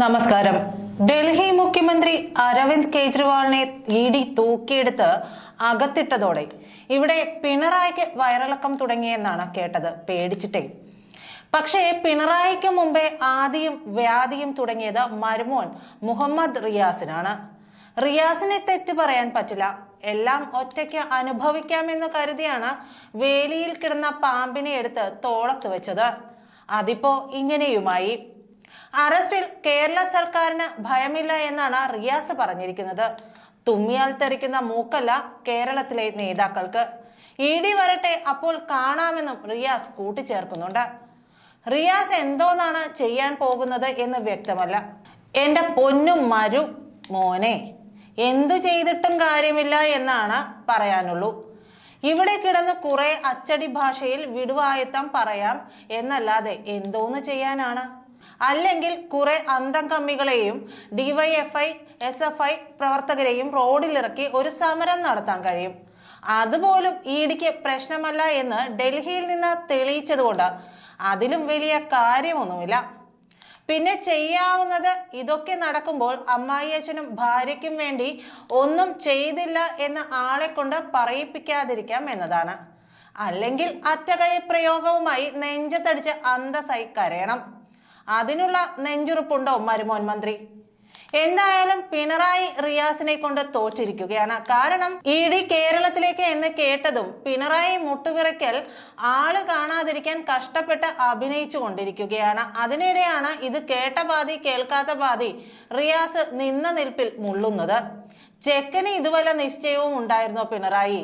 നമസ്കാരം. ഡൽഹി മുഖ്യമന്ത്രി അരവിന്ദ് കെജ്രിവാളിനെ ഇ ഡി തൂക്കിയെടുത്ത് അകത്തിട്ടതോടെ ഇവിടെ പിണറായിക്ക് വയറിളക്കം തുടങ്ങിയെന്നാണ് കേട്ടത്. പേടിച്ചിട്ടേ. പക്ഷേ പിണറായിക്ക് മുമ്പേ ആദിയും വ്യാധിയും തുടങ്ങിയത് മരുമോൻ മുഹമ്മദ് റിയാസിനാണ്. റിയാസിനെ തെറ്റ് പറയാൻ പറ്റില്ല. എല്ലാം ഒറ്റയ്ക്ക് അനുഭവിക്കാമെന്ന് കരുതിയാണ് വേലിയിൽ കിടന്ന പാമ്പിനെ എടുത്ത് തോളത്ത് വെച്ചത്. അതിപ്പോ ഇങ്ങനെയുമായി. അറസ്റ്റിൽ കേരള സർക്കാരിന് ഭയമില്ല എന്നാണ് റിയാസ് പറഞ്ഞിരിക്കുന്നത്. തുമ്മിയാൽ തെറിക്കുന്ന മൂക്കല്ല കേരളത്തിലെ നേതാക്കൾക്ക്. ഇ ഡി വരട്ടെ അപ്പോൾ കാണാമെന്നും റിയാസ് കൂട്ടിച്ചേർക്കുന്നുണ്ട്. റിയാസ് എന്തോന്നാണ് ചെയ്യാൻ പോകുന്നത് എന്ന് വ്യക്തമല്ല. എന്റെ പൊന്നും മരു മോനെ എന്തു ചെയ്തിട്ടും കാര്യമില്ല എന്നാണ് പറയാനുള്ളൂ. ഇവിടെ കിടന്ന് കുറെ അച്ചടി ഭാഷയിൽ വിടുവായത്തം പറയാം എന്നല്ലാതെ എന്തോന്ന് ചെയ്യാനാണ്? അല്ലെങ്കിൽ കുറെ അന്തം കമ്മികളെയും ഡിവൈഎഫ്ഐ എസ് എഫ് ഐ പ്രവർത്തകരെയും റോഡിലിറക്കി ഒരു സമരം നടത്താൻ കഴിയും. അതുപോലും ഇഡിക്ക് പ്രശ്നമല്ല എന്ന് ഡൽഹിയിൽ നിന്ന് തെളിയിച്ചതുകൊണ്ട് അതിലും വലിയ കാര്യമൊന്നുമില്ല. പിന്നെ ചെയ്യാവുന്നത് ഇതൊക്കെ നടക്കുമ്പോൾ അമ്മായിയച്ഛനും ഭാര്യയ്ക്കും വേണ്ടി ഒന്നും ചെയ്തില്ല എന്ന് ആളെ കൊണ്ട് പറയിപ്പിക്കാതിരിക്കാം എന്നതാണ്. അല്ലെങ്കിൽ അറ്റകൈ പ്രയോഗവുമായി നെഞ്ചത്തടിച്ച് അന്തസായി കരയണം. അതിനുള്ള നെഞ്ചുറുപ്പുണ്ടോ മരുമോൻ മന്ത്രി? എന്തായാലും പിണറായി റിയാസിനെ കൊണ്ട് തോറ്റിരിക്കുകയാണ്. കാരണം ഇ ഡി കേരളത്തിലേക്ക് എന്ന് കേട്ടതും പിണറായി മുട്ടുവിറയ്ക്കൽ ആൾ കാണാതിരിക്കാൻ കഷ്ടപ്പെട്ട് അഭിനയിച്ചു കൊണ്ടിരിക്കുകയാണ്. അതിനിടെയാണ് ഇത് കേട്ട പാതി കേൾക്കാത്ത പാതി റിയാസ് നിന്ന നിൽപ്പിൽ മുള്ളുന്നത്. ചെക്കന് ഇതുവല്ല നിശ്ചയവും ഉണ്ടായിരുന്നോ പിണറായി?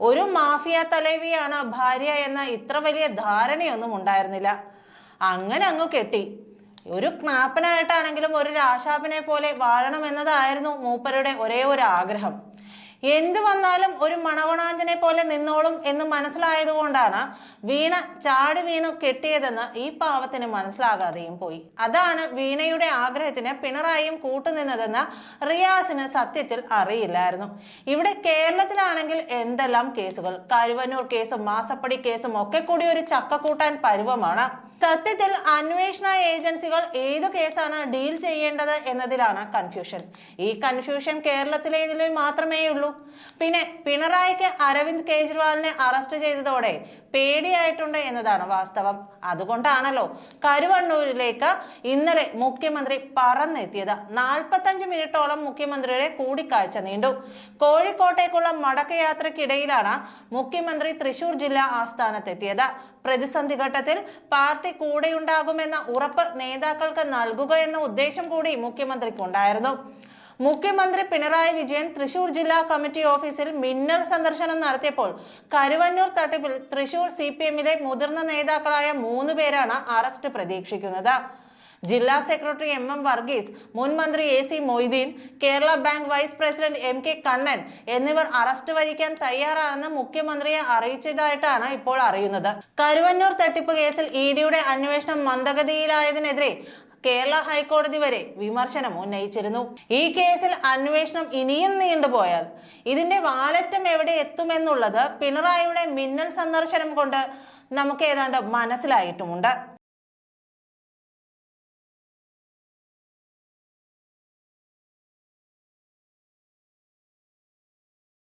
ഒരു മാഫിയ തലവിയാണ് ഭാര്യ എന്ന ഇത്ര വലിയ ധാരണയൊന്നും ഉണ്ടായിരുന്നില്ല. അങ്ങനെ അങ്ങ് കെട്ടി. ഒരു ക്നാപ്പനായിട്ടാണെങ്കിലും ഒരു രാശാപ്പിനെ പോലെ വാഴണം എന്നതായിരുന്നു മൂപ്പരുടെ ഒരേ ഒരു ആഗ്രഹം. എന്തു വന്നാലും ഒരു മണവണാഞ്ചനെ പോലെ നിന്നോളും എന്ന് മനസ്സിലായതുകൊണ്ടാണ് വീണ ചാടി വീണു കെട്ടിയതെന്ന് ഈ പാവത്തിന് മനസ്സിലാകാതെയും പോയി. അതാണ് വീണയുടെ ആഗ്രഹത്തിന് പിണറായിയും കൂട്ടുനിന്നതെന്ന് റിയാസിന് സത്യത്തിൽ അറിയില്ലായിരുന്നു. ഇവിടെ കേരളത്തിലാണെങ്കിൽ എന്തെല്ലാം കേസുകൾ? കരുവന്നൂർ കേസും മാസപ്പടി കേസും ഒക്കെ കൂടി ഒരു ചക്കക്കൂട്ടാൻ പരുവമാണ്. സത്യത്തിൽ അന്വേഷണ ഏജൻസികൾ ഏത് കേസാണ് ഡീൽ ചെയ്യേണ്ടത് എന്നതിലാണ് കൺഫ്യൂഷൻ ഈ കൺഫ്യൂഷൻ കേരളത്തിലേതിൽ മാത്രമേ ഉള്ളൂ പിന്നെ പിണറായിക്ക് അരവിന്ദ് കെജ്രിവാളിനെ അറസ്റ്റ് ചെയ്തതോടെ പേടിയായിട്ടുണ്ട് എന്നതാണ് വാസ്തവം. അതുകൊണ്ടാണല്ലോ കരുവണ്ണൂരിലേക്ക് ഇന്നലെ മുഖ്യമന്ത്രി പറന്നെത്തിയത്. നാൽപ്പത്തഞ്ച് മിനിറ്റോളം മുഖ്യമന്ത്രിയുടെ കൂടിക്കാഴ്ച നീണ്ടു. കോഴിക്കോട്ടേക്കുള്ള മടക്കയാത്രക്കിടയിലാണ് മുഖ്യമന്ത്രി തൃശൂർ ജില്ലാ ആസ്ഥാനത്തെത്തിയത്. പ്രതിസന്ധി ഘട്ടത്തിൽ പാർട്ടി കൂടെയുണ്ടാകുമെന്ന ഉറപ്പ് നേതാക്കൾക്ക് നൽകുക എന്ന ഉദ്ദേശം കൂടി മുഖ്യമന്ത്രിക്കുണ്ടായിരുന്നു. മുഖ്യമന്ത്രി പിണറായി വിജയൻ തൃശൂർ ജില്ലാ കമ്മിറ്റി ഓഫീസിൽ മിന്നൽ സന്ദർശനം നടത്തിയപ്പോൾ കരുവന്നൂർ തട്ടിപ്പിൽ തൃശൂർ സി പി എമ്മിലെ മുതിർന്ന നേതാക്കളായ മൂന്ന് പേരാണ് അറസ്റ്റ് പ്രതീക്ഷിക്കുന്നത്. ജില്ലാ സെക്രട്ടറി എം എം വർഗീസ് മുൻ മന്ത്രി A C Moideen Kerala bank vice president M K Kannan എന്നിവർ അറസ്റ്റ് വരിക്കാൻ തയ്യാറാണെന്ന് മുഖ്യമന്ത്രിയെ അറിയിച്ചതായിട്ടാണ് ഇപ്പോൾ അറിയുന്നത്. കരുവന്നൂർ തട്ടിപ്പ് കേസിൽ ഇ ഡിയുടെ അന്വേഷണം മന്ദഗതിയിലായതിനെതിരെ കേരള ഹൈക്കോടതി വരെ വിമർശനം ഉന്നയിച്ചിരുന്നു. ഈ കേസിൽ അന്വേഷണം ഇനിയും നീണ്ടുപോയാൽ ഇതിന്റെ വാലറ്റം എവിടെ എത്തുമെന്നുള്ളത് പിണറായിയുടെ മിന്നൽ സന്ദർശനം കൊണ്ട് നമുക്ക് ഏതാണ്ട് മനസ്സിലായിട്ടുമുണ്ട്.